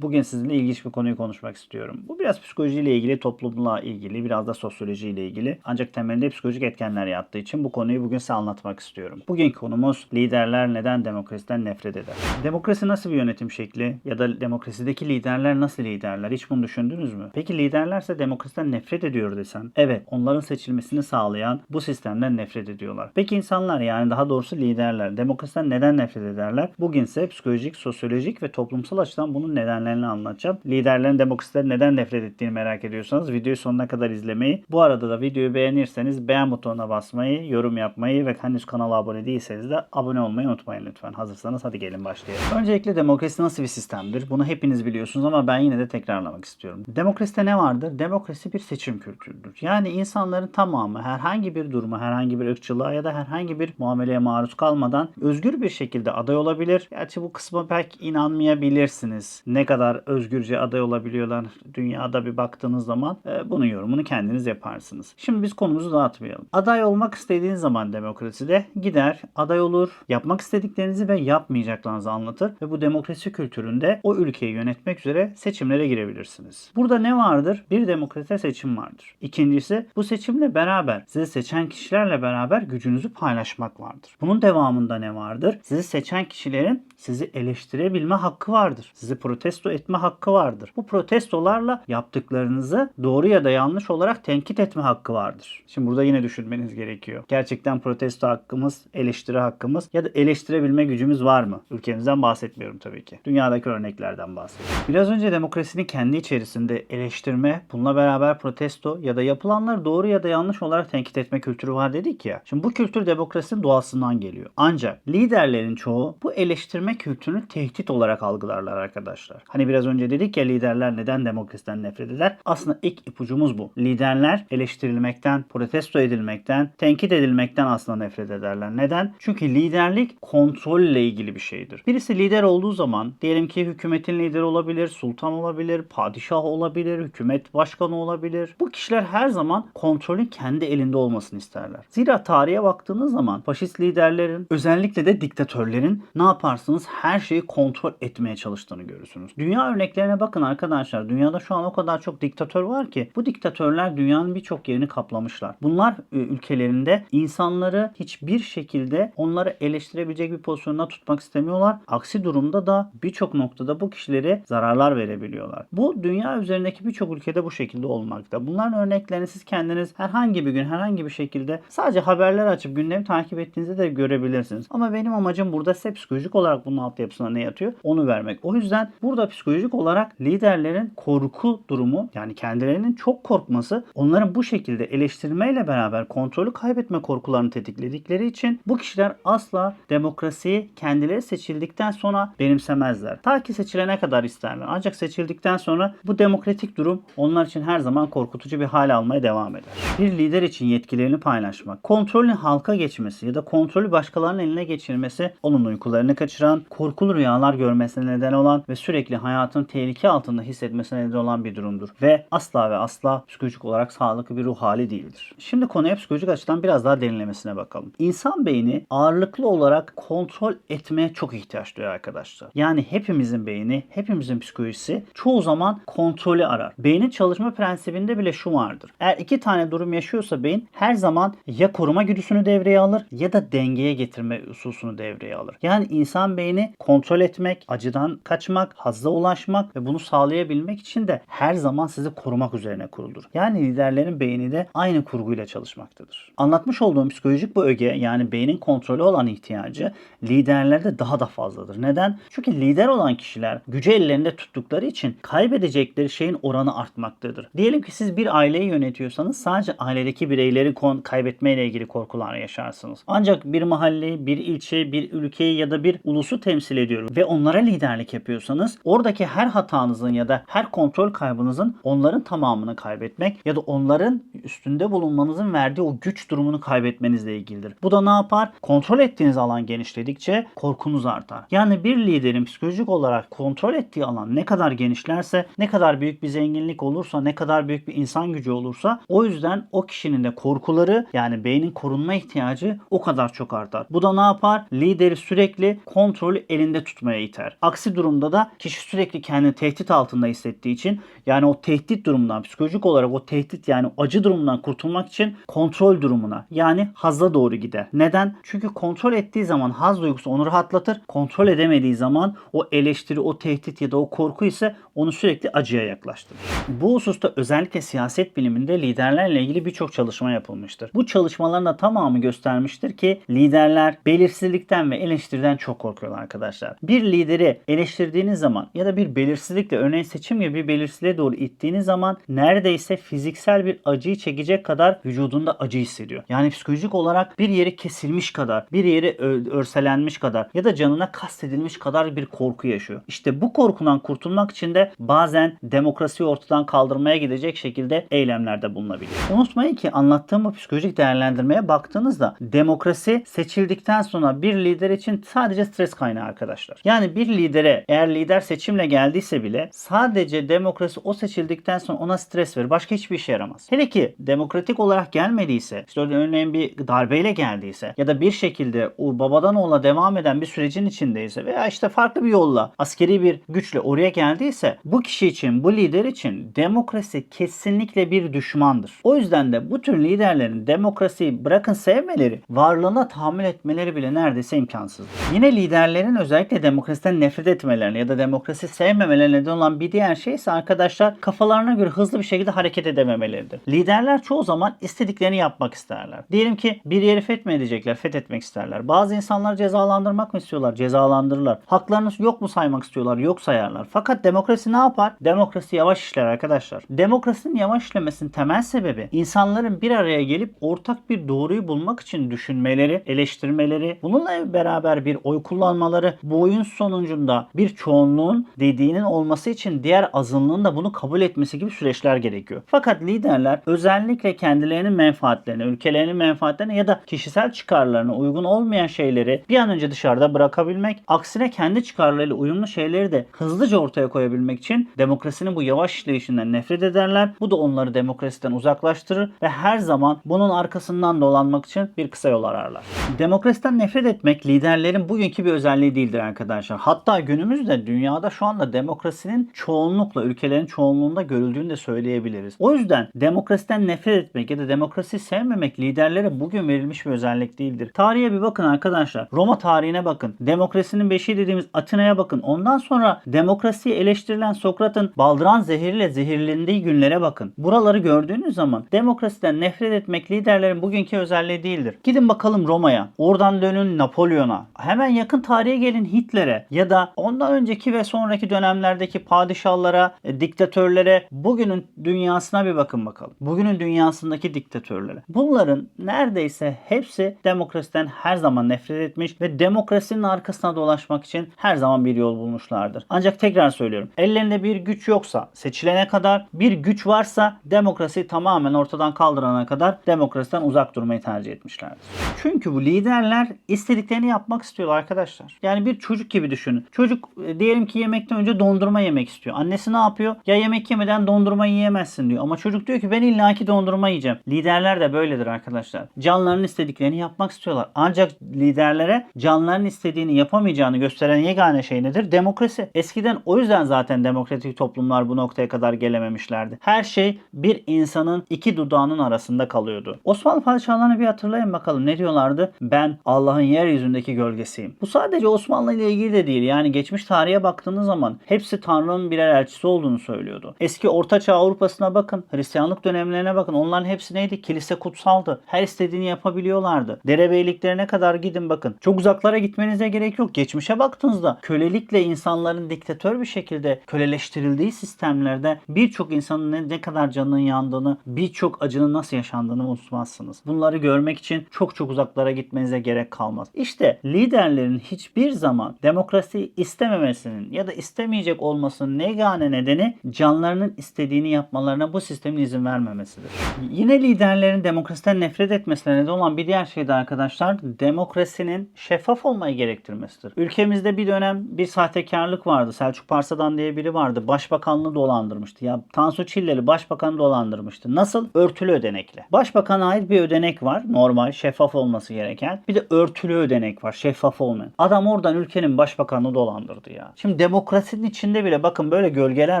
Bugün sizinle ilginç bir konuyu konuşmak istiyorum. Bu biraz psikolojiyle ilgili, toplumla ilgili, biraz da sosyolojiyle ilgili. Ancak temelinde psikolojik etkenler yattığı için bu konuyu bugün size anlatmak istiyorum. Bugünkü konumuz liderler neden demokrasiden nefret eder? Demokrasi nasıl bir yönetim şekli? Ya da demokrasideki liderler nasıl liderler? Hiç bunu düşündünüz mü? Peki liderlerse demokrasiden nefret ediyor desen? Evet, onların seçilmesini sağlayan bu sistemden nefret ediyorlar. Peki insanlar yani daha doğrusu liderler demokrasiden neden nefret ederler? Bugün ise psikolojik, sosyolojik ve toplumsal açıdan bunun nedenlerini anlatacağım. Liderlerin demokrasiden neden nefret ettiğini merak ediyorsanız videoyu sonuna kadar izlemeyi, bu arada da videoyu beğenirseniz beğen butonuna basmayı, yorum yapmayı ve henüz kanala abone değilseniz de abone olmayı unutmayın lütfen. Hazırsanız hadi gelin başlayalım. Öncelikle demokrasi nasıl bir sistemdir? Bunu hepiniz biliyorsunuz ama ben yine de tekrarlamak istiyorum. Demokraside ne vardır? Demokrasi bir seçim kültürüdür. Yani insanların tamamı herhangi bir duruma, herhangi bir ırkçılığa ya da herhangi bir muameleye maruz kalmadan özgür bir şekilde aday olabilir. Gerçi bu kısma belki inanmayabilirsiniz. Ne kadar özgürce aday olabiliyorlar dünyada bir baktığınız zaman e, bunun yorumunu kendiniz yaparsınız. Şimdi biz konumuzu dağıtmayalım. Aday olmak istediğiniz zaman demokraside gider, aday olur, yapmak istediklerinizi ve yapmayacaklarınızı anlatır ve bu demokrasi kültüründe o ülkeyi yönetmek üzere seçimlere girebilirsiniz. Burada ne vardır? Bir demokraside seçim vardır. İkincisi bu seçimle beraber sizi seçen kişilerle beraber gücünüzü paylaşmak vardır. Bunun devamında ne vardır? Sizi seçen kişilerin sizi eleştirebilme hakkı vardır. Sizi protesto etme hakkı vardır. Bu protestolarla yaptıklarınızı doğru ya da yanlış olarak tenkit etme hakkı vardır. Şimdi burada yine düşünmeniz gerekiyor. Gerçekten protesto hakkımız, eleştiri hakkımız ya da eleştirebilme gücümüz var mı? Ülkemizden bahsetmiyorum tabii ki. Dünyadaki örneklerden bahsediyorum. Biraz önce demokrasinin kendi içerisinde eleştirme, bununla beraber protesto ya da yapılanlar doğru ya da yanlış olarak tenkit etme kültürü var dedik ya. Şimdi bu kültür demokrasinin doğasından geliyor. Ancak liderlerin çoğu bu eleştirme kültürünü tehdit olarak algılarlar arkadaşlar. Hani biraz önce dedik ya liderler neden demokrasiden nefret eder? Aslında ilk ipucumuz bu. Liderler eleştirilmekten, protesto edilmekten, tenkit edilmekten aslında nefret ederler. Neden? Çünkü liderlik kontrolle ilgili bir şeydir. Birisi lider olduğu zaman diyelim ki hükümetin lideri olabilir, sultan olabilir, padişah olabilir, hükümet başkanı olabilir. Bu kişiler her zaman kontrolün kendi elinde olmasını isterler. Zira tarihe baktığınız zaman faşist liderlerin özellikle de diktatörlerin ne yaparsınız her şeyi kontrol etmeye çalıştığını görürsünüz. Dünya örneklerine bakın arkadaşlar. Dünyada şu an o kadar çok diktatör var ki bu diktatörler dünyanın birçok yerini kaplamışlar. Bunlar e, ülkelerinde insanları hiçbir şekilde onları eleştirebilecek bir pozisyonda tutmak istemiyorlar. Aksi durumda da birçok noktada bu kişilere zararlar verebiliyorlar. Bu dünya üzerindeki birçok ülkede bu şekilde olmakta. Bunların örneklerini siz kendiniz herhangi bir gün herhangi bir şekilde sadece haberler açıp gündemi takip ettiğinizde de görebilirsiniz. Ama benim amacım burada size psikolojik olarak bunun altyapısına ne yatıyor onu vermek. O yüzden burada psikolojik olarak liderlerin korku durumu yani kendilerinin çok korkması onların bu şekilde eleştirmeyle beraber kontrolü kaybetme korkularını tetikledikleri için bu kişiler asla demokrasiyi kendileri seçildikten sonra benimsemezler. Ta ki seçilene kadar isterler. Ancak seçildikten sonra bu demokratik durum onlar için her zaman korkutucu bir hal almaya devam eder. Bir lider için yetkilerini paylaşmak, kontrolün halka geçmesi ya da kontrolü başkalarının eline geçirmesi onun uykularını kaçıran, korkulu rüyalar görmesine neden olan ve sürekli hayatın tehlike altında hissetmesine neden olan bir durumdur. Ve asla ve asla psikolojik olarak sağlıklı bir ruh hali değildir. Şimdi konuya psikolojik açıdan biraz daha derinlemesine bakalım. İnsan beyni ağırlıklı olarak kontrol etmeye çok ihtiyaç duyuyor arkadaşlar. Yani hepimizin beyni, hepimizin psikolojisi çoğu zaman kontrolü arar. Beynin çalışma prensibinde bile şu vardır. Eğer iki tane durum yaşıyorsa beyin her zaman ya koruma güdüsünü devreye alır ya da dengeye getirme hususunu devreye alır. Yani insan beyni kontrol etmek, acıdan kaçmak, hazza ulaşmak ve bunu sağlayabilmek için de her zaman sizi korumak üzerine kurulur. Yani liderlerin beyni de aynı kurguyla çalışmaktadır. Anlatmış olduğum psikolojik bu öge yani beynin kontrolü olan ihtiyacı liderlerde daha da fazladır. Neden? Çünkü lider olan kişiler gücü ellerinde tuttukları için kaybedecekleri şeyin oranı artmaktadır. Diyelim ki siz bir aileyi yönetiyorsanız sadece ailedeki bireyleri kon kaybetmeyle ilgili korkular yaşarsınız. Ancak bir mahalleyi, bir ilçe, bir ülkeyi ya da bir ulusu temsil ediyorum ve onlara liderlik yapıyorsanız oradaki her hatanızın ya da her kontrol kaybınızın onların tamamını kaybetmek ya da onların üstünde bulunmanızın verdiği o güç durumunu kaybetmenizle ilgilidir. Bu da ne yapar? Kontrol ettiğiniz alan genişledikçe korkunuz artar. Yani bir liderin psikolojik olarak kontrol ettiği alan ne kadar genişlerse, ne kadar büyük bir zenginlik olursa, ne kadar büyük bir insan gücü olursa o yüzden o kişinin de korkuları yani beynin korunma ihtiyacı o kadar çok artar. Bu da ne yapar? Lideri sürekli kontrolü elinde tutmaya iter. Aksi durumda da kişi sürekli kendini tehdit altında hissettiği için yani o tehdit durumundan psikolojik olarak o tehdit yani acı durumundan kurtulmak için kontrol durumuna yani hazla doğru gider. Neden? Çünkü kontrol ettiği zaman haz duygusu onu rahatlatır. Kontrol edemediği zaman o eleştiri, o tehdit ya da o korku ise onu sürekli acıya yaklaştırır. Bu hususta özellikle siyaset biliminde liderlerle ilgili birçok çalışma yapılmıştır. Bu çalışmaların da tamamı göstermiştir ki liderler belirsizlikten ve eleştiriden çok korkuyorlar arkadaşlar. Bir lideri eleştirdiğiniz zaman ya da bir belirsizlikle örneğin seçim gibi bir belirsizliğe doğru ittiğiniz zaman neredeyse fiziksel bir acıyı çekecek kadar vücudunda acı hissediyor. Yani psikolojik olarak bir yeri kesilmiş kadar, bir yeri örselenmiş kadar ya da canına kastedilmiş kadar bir korku yaşıyor. İşte bu korkudan kurtulmak için de bazen demokrasiyi ortadan kaldırmaya gidecek şekilde eylemlerde bulunabiliyor. Unutmayın ki anlattığım bu psikolojik değerlendirmeye baktığınızda demokrasi seçildikten sonra bir lider için sadece stres kaynağı arkadaşlar. Yani bir lidere eğer lider seçimle geldiyse bile sadece demokrasi o seçildikten sonra ona stres verir. Başka hiçbir işe yaramaz. Hele ki demokratik olarak gelmediyse, işte örneğin bir darbeyle geldiyse ya da bir şekilde o babadan oğula devam eden bir sürecin içindeyse veya işte farklı bir yolla askeri bir güçle oraya geldiyse bu kişi için, bu lider için demokrasi kesinlikle bir düşmandır. O yüzden de bu tür liderlerin demokrasiyi bırakın sevmeleri, varlığına tahammül etmeleri bile neredeyse imkansızdır. Yine liderlerin özellikle demokrasiden nefret etmelerine ya da demokrasi sevmemelerine neden olan bir diğer şey ise arkadaşlar kafalarına göre hızlı bir şekilde hareket edememeleridir. Liderler çoğu zaman istediklerini yapmak isterler. Diyelim ki bir yeri fetmedecekler, fethetmek isterler. Bazı insanlar cezalandırmak mı istiyorlar? Cezalandırırlar. Haklarını yok mu saymak istiyorlar? Yok sayarlar. Fakat demokrasi ne yapar? Demokrasi yavaş işler arkadaşlar. Demokrasinin yavaş işlemesinin temel sebebi insanların bir araya gelip ortak bir doğruyu bulmak için düşünmeleri, eleştirmeleri, bununla beraber bir oy kullanmaları, bu oyun sonucunda bir çoğunluğun dediğinin olması için diğer azınlığın da bunu kabul etmesi gibi süreçler gerekiyor. Fakat liderler özellikle kendilerinin menfaatlerine, ülkelerinin menfaatlerine ya da kişisel çıkarlarına uygun olmayan şeyleri bir an önce dışarıda bırakabilmek, aksine kendi çıkarlarıyla uyumlu şeyleri de hızlıca ortaya koyabilmek için demokrasinin bu yavaş işleyişinden nefret ederler. Bu da onları demokrasiden uzaklaştırır ve her zaman bunun arkasından dolanmak için bir kısa yol ararlar. Demokrasiden nefret etmek liderlerin bugünkü bir özelliği değildir arkadaşlar. Hatta günümüzde dünyada şu anda demokrasinin çoğunlukla ülkelerin çoğunluğunda görüldüğünü de söyleyebiliriz. O yüzden demokrasiden nefret etmek ya da demokrasi sevmemek liderlere bugün verilmiş bir özellik değildir. Tarihe bir bakın arkadaşlar. Roma tarihine bakın. Demokrasinin beşiği dediğimiz Atina'ya bakın. Ondan sonra demokrasiyi eleştirilen Sokrat'ın baldıran zehirle zehirlendiği günlere bakın. Buraları gördüğünüz zaman demokrasiden nefret etmek liderlerin bugünkü özelliği değildir. Gidin bakalım Roma'ya. Oradan dönün Napolyon'a. Hemen yakın tarihe gelin Hitler'e ya da ondan önceki ve sonraki dönemlerdeki padişahlara, e, diktatörlere, bugünün dünyasına bir bakın bakalım. Bugünün dünyasındaki diktatörlere. Bunların neredeyse hepsi demokrasiden her zaman nefret etmiş ve demokrasinin arkasına dolaşmak için her zaman bir yol bulmuşlardır. Ancak tekrar söylüyorum. Ellerinde bir güç yoksa, seçilene kadar bir güç varsa demokrasiyi tamamen ortadan kaldırana kadar demokrasiden uzak durmayı tercih etmişlerdir. Çünkü bu liderler istediklerini yapmak istiyorlar arkadaşlar. Yani bir çocuk gibi düşünün. Çocuk e, diyelim ki yemekten önce dondurma yemek istiyor. Annesi ne yapıyor? Ya yemek yemeden dondurma yiyemezsin diyor. Ama çocuk diyor ki ben illaki dondurma yiyeceğim. Liderler de böyledir arkadaşlar. Canlarının istediklerini yapmak istiyorlar. Ancak liderlere canlarının istediğini yapamayacağını gösteren yegane şey nedir? Demokrasi. Eskiden o yüzden zaten demokratik toplumlar bu noktaya kadar gelememişlerdi. Her şey bir insanın iki dudağının arasında kalıyordu. Osmanlı padişahlarını bir hatırlayın bakalım ne diyorlardı? Ben Allah'ın yeryüzündeki gölgesiyim. Bu sadece Osmanlı ile ilgili de değil. Yani geçmiş tarihe baktığınız zaman hepsi Tanrı'nın birer elçisi olduğunu söylüyordu. Eski Orta Çağ Avrupa'sına bakın. Hristiyanlık dönemlerine bakın. Onların hepsi neydi? Kilise kutsaldı. Her istediğini yapabiliyorlardı. Derebeyliklerine kadar gidin bakın. Çok uzaklara gitmenize gerek yok. Geçmişe baktığınızda kölelikle insanların diktatör bir şekilde köleleştirildiği sistemlerde birçok insanın ne, ne kadar canının yandığını, birçok acının nasıl yaşandığını unutmazsınız. Bunları görmek için çok çok uzaklara gitmenize gerek kalmaz. İşte liderlerin hiçbir zaman demokrasiyi istememesinin ya da istemeyecek olmasının negane nedeni canlarının istediğini yapmalarına bu sistemin izin vermemesidir. Yine liderlerin demokrasiden nefret etmesine neden olan bir diğer şey de arkadaşlar demokrasinin şeffaf olmayı gerektirmesidir. Ülkemizde bir dönem bir sahtekarlık vardı. Selçuk Parsa'dan diye biri vardı. Başbakanlığı dolandırmıştı. Ya Tansu Çiller'i başbakanı dolandırmıştı. Nasıl? Örtülü ödenekle. Başbakana ait bir ödenek var. Normal, şeffaf olması gereken. Bir de örtülü ödenek var. Şeffaf olmayan. Adam oradan ülkenin başbakanını dolandırdı ya. Şimdi Demokrasinin içinde bile bakın böyle gölgeler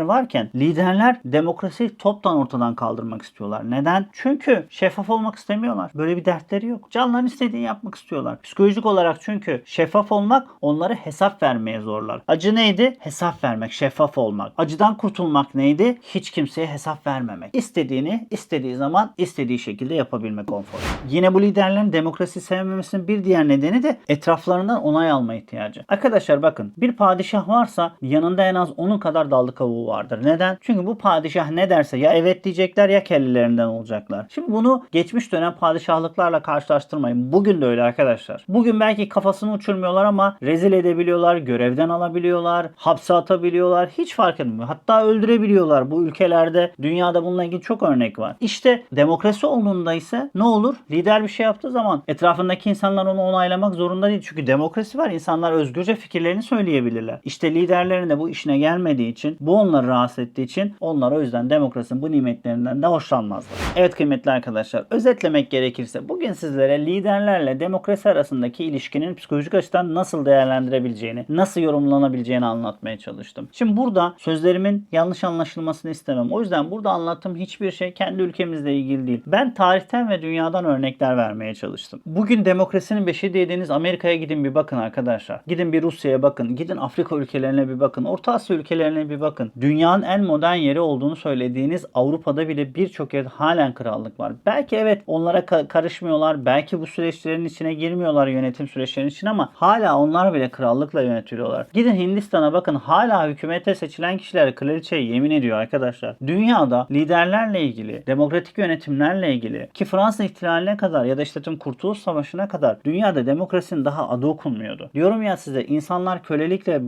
varken liderler demokrasiyi toptan ortadan kaldırmak istiyorlar. Neden? Çünkü şeffaf olmak istemiyorlar. Böyle bir dertleri yok. Canların istediğini yapmak istiyorlar. Psikolojik olarak çünkü şeffaf olmak onları hesap vermeye zorlar. Acı neydi? Hesap vermek, şeffaf olmak. Acıdan kurtulmak neydi? Hiç kimseye hesap vermemek. İstediğini istediği zaman istediği şekilde yapabilmek konfor. Yine bu liderlerin demokrasi sevmemesinin bir diğer nedeni de etraflarından onay alma ihtiyacı. Arkadaşlar bakın bir padişah varsa yanında en az onun kadar dallı kavuğu vardır. Neden? Çünkü bu padişah ne derse ya evet diyecekler ya kellelerinden olacaklar. Şimdi bunu geçmiş dönem padişahlıklarla karşılaştırmayın. Bugün de öyle arkadaşlar. Bugün belki kafasını uçurmuyorlar ama rezil edebiliyorlar, görevden alabiliyorlar, hapse atabiliyorlar. Hiç fark etmiyor. Hatta öldürebiliyorlar. Bu ülkelerde, dünyada bununla ilgili çok örnek var. İşte demokrasi olduğunda ise ne olur? Lider bir şey yaptığı zaman etrafındaki insanlar onu onaylamak zorunda değil. Çünkü demokrasi var. İnsanlar özgürce fikirlerini söyleyebilirler. İşte liderlerin de bu işine gelmediği için, bu onları rahatsız ettiği için onlar o yüzden demokrasinin bu nimetlerinden de hoşlanmazlar. Evet kıymetli arkadaşlar, özetlemek gerekirse bugün sizlere liderlerle demokrasi arasındaki ilişkinin psikolojik açıdan nasıl değerlendirebileceğini, nasıl yorumlanabileceğini anlatmaya çalıştım. Şimdi burada sözlerimin yanlış anlaşılmasını istemem. O yüzden burada anlattığım hiçbir şey kendi ülkemizle ilgili değil. Ben tarihten ve dünyadan örnekler vermeye çalıştım. Bugün demokrasinin beşi dediğiniz Amerika'ya gidin bir bakın arkadaşlar. Gidin bir Rusya'ya bakın. Gidin Afrika ülkelerine bir bakın. Orta Asya ülkelerine bir bakın. Dünyanın en modern yeri olduğunu söylediğiniz Avrupa'da bile birçok yerde halen krallık var. Belki evet onlara ka- karışmıyorlar. Belki bu süreçlerin içine girmiyorlar yönetim süreçlerinin için ama hala onlar bile krallıkla yönetiliyorlar. Gidin Hindistan'a bakın hala hükümete seçilen kişiler kraliçeye yemin ediyor arkadaşlar. Dünyada liderlerle ilgili, demokratik yönetimlerle ilgili ki Fransız ihtilaline kadar ya da işte tüm Kurtuluş Savaşı'na kadar dünyada demokrasinin daha adı okunmuyordu. Diyorum ya size insanlar kölelikle,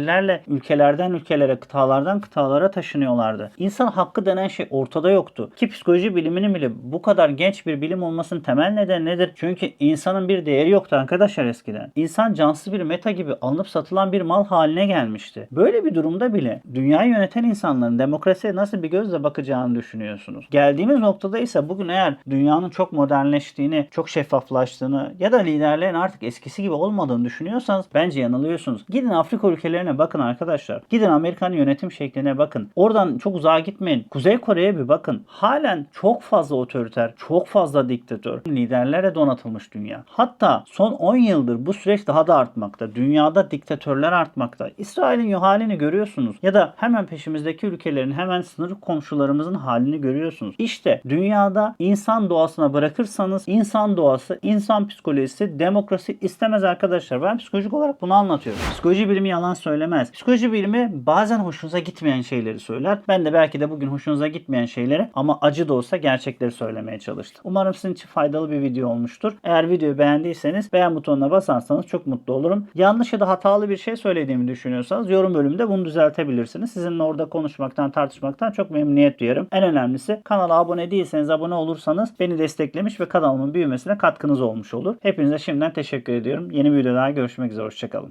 zincirlerle ülkelerden ülkelere, kıtalardan kıtalara taşınıyorlardı. İnsan hakkı denen şey ortada yoktu. Ki psikoloji biliminin bile bu kadar genç bir bilim olmasının temel nedeni nedir? Çünkü insanın bir değeri yoktu arkadaşlar eskiden. İnsan cansız bir meta gibi alınıp satılan bir mal haline gelmişti. Böyle bir durumda bile dünyayı yöneten insanların demokrasiye nasıl bir gözle bakacağını düşünüyorsunuz. Geldiğimiz noktada ise bugün eğer dünyanın çok modernleştiğini, çok şeffaflaştığını ya da liderlerin artık eskisi gibi olmadığını düşünüyorsanız bence yanılıyorsunuz. Gidin Afrika ülkelerine bakın arkadaşlar. Gidin Amerikan yönetim şekline bakın. Oradan çok uzağa gitmeyin. Kuzey Kore'ye bir bakın. Halen çok fazla otoriter, çok fazla diktatör. Liderlere donatılmış dünya. Hatta son 10 yıldır bu süreç daha da artmakta. Dünyada diktatörler artmakta. İsrail'in halini görüyorsunuz. Ya da hemen peşimizdeki ülkelerin hemen sınır komşularımızın halini görüyorsunuz. İşte dünyada insan doğasına bırakırsanız insan doğası, insan psikolojisi, demokrasi istemez arkadaşlar. Ben psikolojik olarak bunu anlatıyorum. Psikoloji bilimi yalan söylemez. Psikoloji bilimi bazen hoşunuza gitmeyen şeyleri söyler. Ben de belki de bugün hoşunuza gitmeyen şeyleri ama acı da olsa gerçekleri söylemeye çalıştım. Umarım sizin için faydalı bir video olmuştur. Eğer videoyu beğendiyseniz beğen butonuna basarsanız çok mutlu olurum. Yanlış ya da hatalı bir şey söylediğimi düşünüyorsanız yorum bölümünde bunu düzeltebilirsiniz. Sizinle orada konuşmaktan, tartışmaktan çok memnuniyet duyarım. En önemlisi kanala abone değilseniz abone olursanız beni desteklemiş ve kanalımın büyümesine katkınız olmuş olur. Hepinize şimdiden teşekkür ediyorum. Yeni bir videoda görüşmek üzere. Hoşçakalın.